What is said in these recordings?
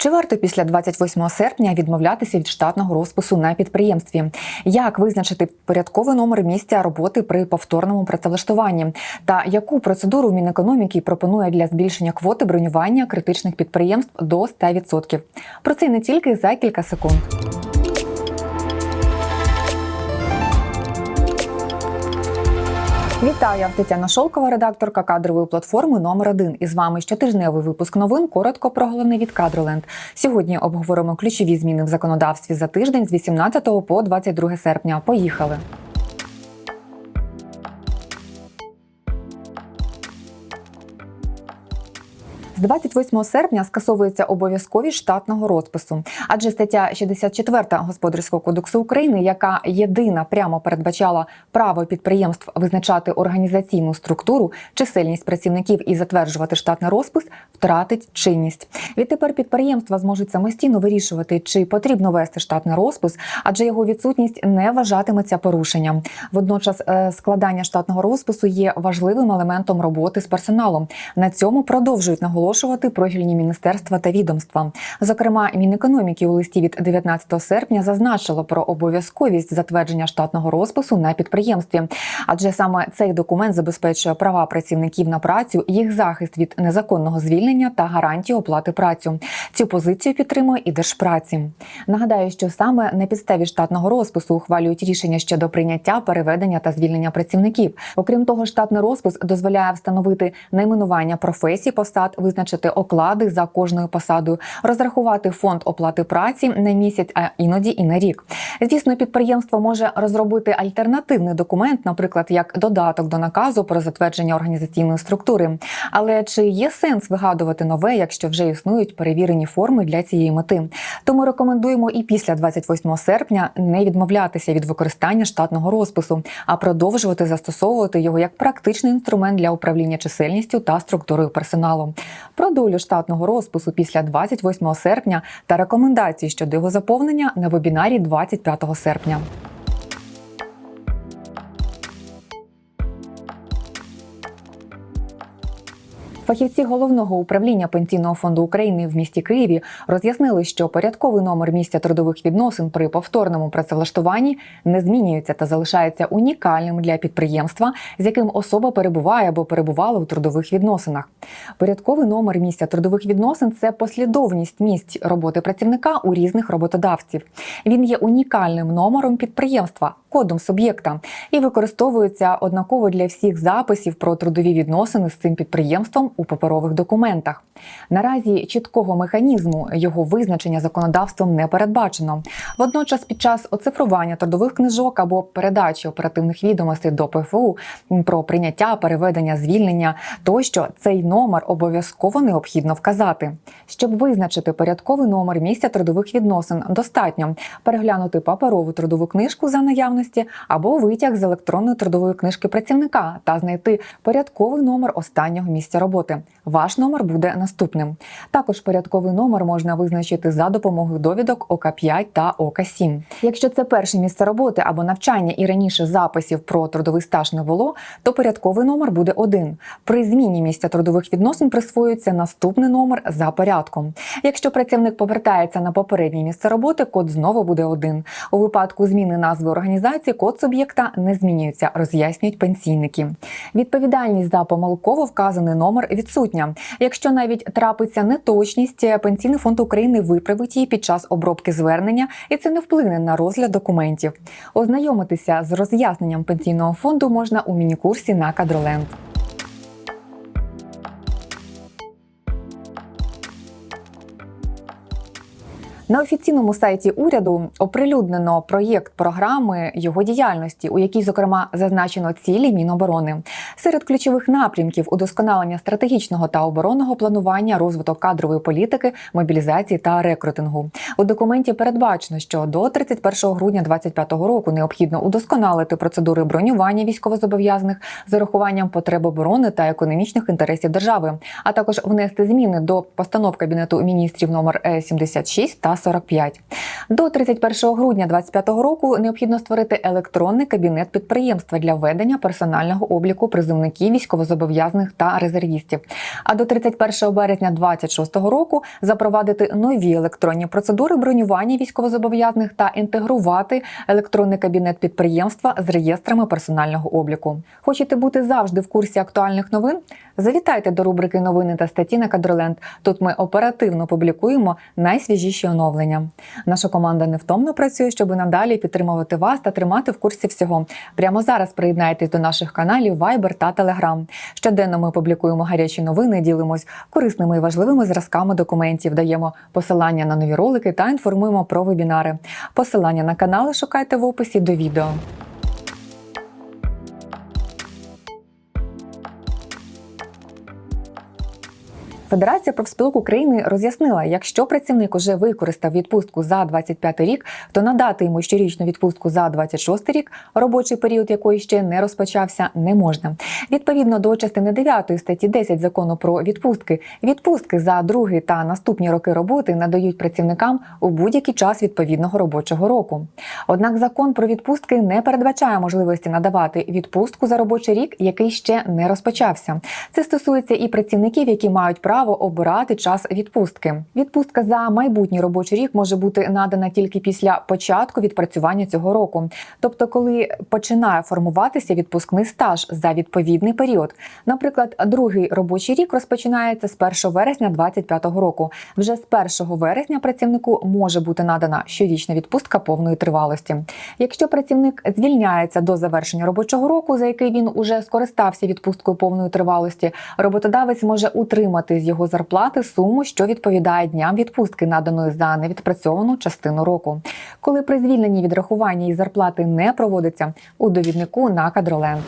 Чи варто після 28 серпня відмовлятися від штатного розпису на підприємстві? Як визначити порядковий номер місця роботи при повторному працевлаштуванні? Та яку процедуру Мінекономіки пропонує для збільшення квоти бронювання критичних підприємств до 100%? Про це не тільки за кілька секунд. Вітаю, я Тетяна Шолкова, редакторка кадрової платформи номер 1 І з вами щотижневий випуск новин. Коротко про головне від Кадроленд. Сьогодні обговоримо ключові зміни в законодавстві за тиждень з 18 по 22 серпня. Поїхали. З 28 серпня скасовується обов'язковість штатного розпису, адже стаття 64 господарського кодексу України, яка єдина прямо передбачала право підприємств визначати організаційну структуру, чисельність працівників і затверджувати штатний розпис, втратить чинність. Відтепер підприємства зможуть самостійно вирішувати, чи потрібно вести штатний розпис, адже його відсутність не вважатиметься порушенням. Водночас е, складання штатного розпису є важливим елементом роботи з персоналом. На цьому продовжують наголошувати профільні міністерства та відомства. Зокрема, Мінекономіки у листі від 19 серпня зазначило про обов'язковість затвердження штатного розпису на підприємстві, адже саме цей документ забезпечує права працівників на працю, їх захист від незаконного звільнення та гарантію оплати працю. Цю позицію підтримує і держпраці. Нагадаю, що саме на підставі штатного розпису ухвалюють рішення щодо прийняття, переведення та звільнення працівників. Окрім того, штатний розпис дозволяє встановити найменування професій посад, визначити оклади за кожною посадою, розрахувати фонд оплати праці на місяць, а іноді і на рік. Звісно, підприємство може розробити альтернативний документ, наприклад, як додаток до наказу про затвердження організаційної структури. Але чи є сенс вигадувати нове, якщо вже існують перевірені форми для цієї мети? Тому рекомендуємо і після 28 серпня не відмовлятися від використання штатного розпису, а продовжувати застосовувати його як практичний інструмент для управління чисельністю та структурою персоналу. Про долю штатного розпису після 28 серпня та рекомендації щодо його заповнення на вебінарі 25 серпня. Фахівці головного управління пенсійного фонду України в місті Києві роз'яснили, що порядковий номер місця трудових відносин при повторному працевлаштуванні не змінюється та залишається унікальним для підприємства, з яким особа перебуває або перебувала у трудових відносинах. Порядковий номер місця трудових відносин це послідовність місць роботи працівника у різних роботодавців. Він є унікальним номером підприємства, кодом суб'єкта і використовується однаково для всіх записів про трудові відносини з цим підприємством у паперових документах. Наразі чіткого механізму його визначення законодавством не передбачено. Водночас, під час оцифрування трудових книжок або передачі оперативних відомостей до ПФУ про прийняття, переведення, звільнення, тощо цей номер обов'язково необхідно вказати. Щоб визначити порядковий номер місця трудових відносин, достатньо переглянути паперову трудову книжку за наявності або витяг з електронної трудової книжки працівника та знайти порядковий номер останнього місця роботи. Ваш номер буде наступним. Також порядковий номер можна визначити за допомогою довідок ОК 5 та ОК 7 Якщо це перше місце роботи або навчання і раніше записів про трудовий стаж не було, то порядковий номер буде один. При зміні місця трудових відносин присвоюється наступний номер за порядком. Якщо працівник повертається на попереднє місце роботи, код знову буде один. У випадку зміни назви організації код суб'єкта не змінюється, роз'яснюють пенсійники. Відповідальність за помилково вказаний номер відсутня. Якщо навіть трапиться неточність, пенсійний фонд України виправить її під час обробки звернення, і це не вплине на розгляд документів. Ознайомитися з роз'ясненням пенсійного фонду можна у міні-курсі на Кадроленд. На офіційному сайті уряду оприлюднено проєкт програми його діяльності, у якій, зокрема, зазначено цілі Міноборони. Серед ключових напрямків удосконалення стратегічного та оборонного планування, розвиток кадрової політики, мобілізації та рекрутингу. У документі передбачено, що до 31 грудня 2025 року необхідно удосконалити процедури бронювання військовозобов'язаних з урахуванням потреб оборони та економічних інтересів держави, а також внести зміни до постанов кабінету міністрів номер 76 та 45. До 31 грудня 2025 року необхідно створити електронний кабінет підприємства для ведення персонального обліку призовників, військовозобов'язаних та резервістів. А до 31 березня 2026 року запровадити нові електронні процедури бронювання військовозобов'язаних та інтегрувати електронний кабінет підприємства з реєстрами персонального обліку. Хочете бути завжди в курсі актуальних новин? Завітайте до рубрики Новини та статті на Кадроленд. Тут ми оперативно публікуємо найсвіжіші оновлення. Наша команда невтомно працює, щоб надалі підтримувати вас та тримати в курсі всього. Прямо зараз приєднайтесь до наших каналів Viber та Telegram. Щоденно ми публікуємо гарячі новини, ділимось корисними і важливими зразками документів, даємо посилання на нові ролики та інформуємо про вебінари. Посилання на канали шукайте в описі до відео. Федерація профспілок України роз'яснила, якщо працівник уже використав відпустку за 25 рік, то надати йому щорічну відпустку за 26 рік, робочий період якої ще не розпочався, не можна. Відповідно до частини 9 статті 10 закону про відпустки, відпустки за другий та наступні роки роботи надають працівникам у будь-який час відповідного робочого року. Однак закон про відпустки не передбачає можливості надавати відпустку за робочий рік, який ще не розпочався. Це стосується і працівників, які мають право обирати час відпустки. Відпустка за майбутній робочий рік може бути надана тільки після початку відпрацювання цього року, тобто, коли починає формуватися відпускний стаж за відповідний період. Наприклад, другий робочий рік розпочинається з 1 вересня 2025 року. Вже з 1 вересня працівнику може бути надана щорічна відпустка повної тривалості. Якщо працівник звільняється до завершення робочого року, за який він уже скористався відпусткою повної тривалості, роботодавець може утримати з його зарплати суму, що відповідає дням відпустки, наданої за невідпрацьовану частину року. Коли при звільненні відрахування і зарплати не проводиться у довіднику на кадроленд.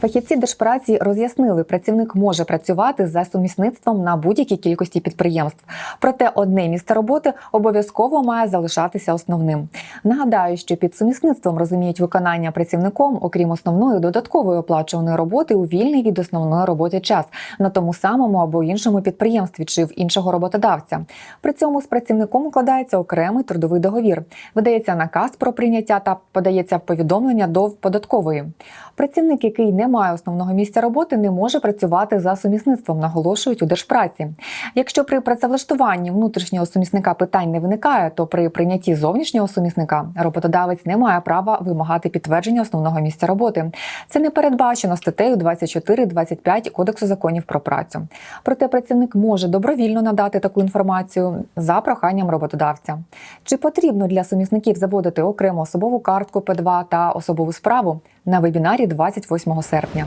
Фахівці держпраці роз'яснили, працівник може працювати за сумісництвом на будь-якій кількості підприємств. Проте одне місце роботи обов'язково має залишатися основним. Нагадаю, що під сумісництвом розуміють виконання працівником, окрім основної додаткової оплачуваної роботи у вільний від основної роботи час на тому самому або іншому підприємстві чи в іншого роботодавця. При цьому з працівником укладається окремий трудовий договір, видається наказ про прийняття та подається повідомлення до податкової. Працівник, який не має основного місця роботи, не може працювати за сумісництвом, наголошують у держпраці. Якщо при працевлаштуванні внутрішнього сумісника питань не виникає, то при прийнятті зовнішнього сумісника роботодавець не має права вимагати підтвердження основного місця роботи. Це не передбачено статтею 24-25 Кодексу законів про працю. Проте працівник може добровільно надати таку інформацію за проханням роботодавця. Чи потрібно для сумісників заводити окрему особову картку П2 та особову справу на вебінарі 28 серпня?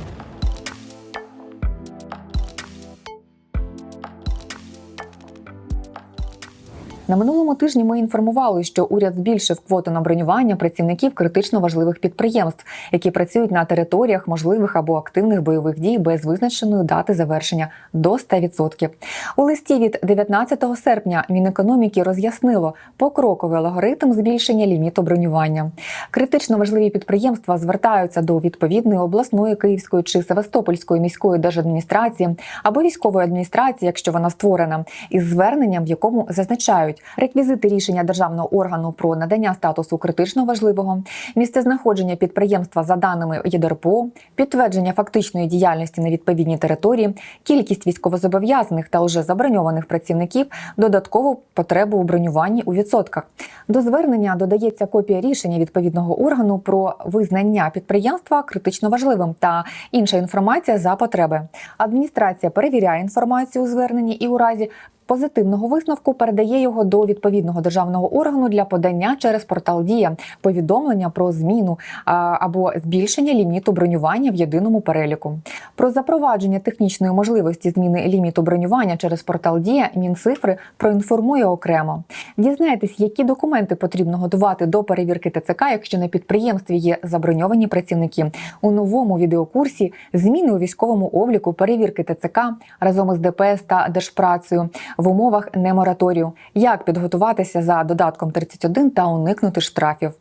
На минулому тижні ми інформували, що уряд збільшив квоту на бронювання працівників критично важливих підприємств, які працюють на територіях можливих або активних бойових дій без визначеної дати завершення до 100%. У листі від 19 серпня Мінекономіки роз'яснило покроковий алгоритм збільшення ліміту бронювання. Критично важливі підприємства звертаються до відповідної обласної Київської чи Севастопольської міської держадміністрації або військової адміністрації, якщо вона створена, із зверненням, в якому зазначають реквізити рішення державного органу про надання статусу критично важливого, місце знаходження підприємства за даними ЄДРПО, підтвердження фактичної діяльності на відповідній території, кількість військовозобов'язаних та уже заброньованих працівників, додаткову потребу у бронюванні у відсотках. До звернення додається копія рішення відповідного органу про визнання підприємства критично важливим та інша інформація за потреби. Адміністрація перевіряє інформацію у зверненні і у разі позитивного висновку передає його до відповідного державного органу для подання через портал Дія повідомлення про зміну або збільшення ліміту бронювання в єдиному переліку. Про запровадження технічної можливості зміни ліміту бронювання через портал Дія Мінцифри проінформує окремо. Дізнайтесь, які документи потрібно готувати до перевірки ТЦК, якщо на підприємстві є заброньовані працівники. У новому відеокурсі зміни у військовому обліку перевірки ТЦК разом із ДПС та Держпрацею в умовах немораторію, як підготуватися за додатком 31 та уникнути штрафів.